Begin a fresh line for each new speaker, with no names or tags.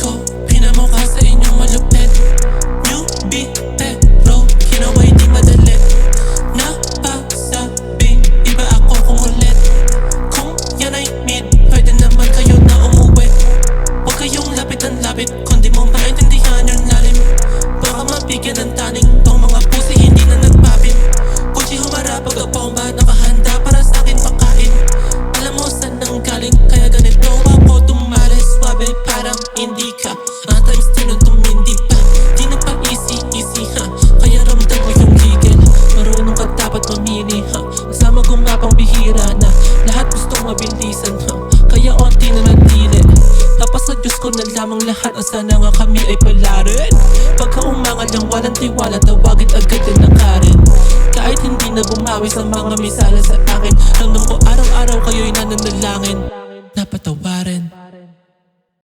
ko Pinamukha sa inyong malupit. Newbie pero Kinaway di madali Napasabing iba ako kung ulit. Kung yan ay mid Pwede naman kayo na umuwi. Huwag kayong lapit ng lapit Kundi mo maintindihan yung lalim. Baka mabigyan ng taning Tong mga pusi hindi na nagpapit Ata is tinong pa Di na pa ha Kaya ramdam ko yung legal Marunong ka dapat mamili ha Kasama ko nga pang na. Lahat gustong mabilisan ha Kaya onti na nandili. Tapos sa Diyos ko na lamang lahat Ang sana nga kami ay palarin. Pagka umangal ng walang tiwala Tawagin agad ang nakarin. Kahit hindi na bumawi sa mga misala sa akin Ramdam ko araw-araw kayo'y nananalangin. Napatawarin.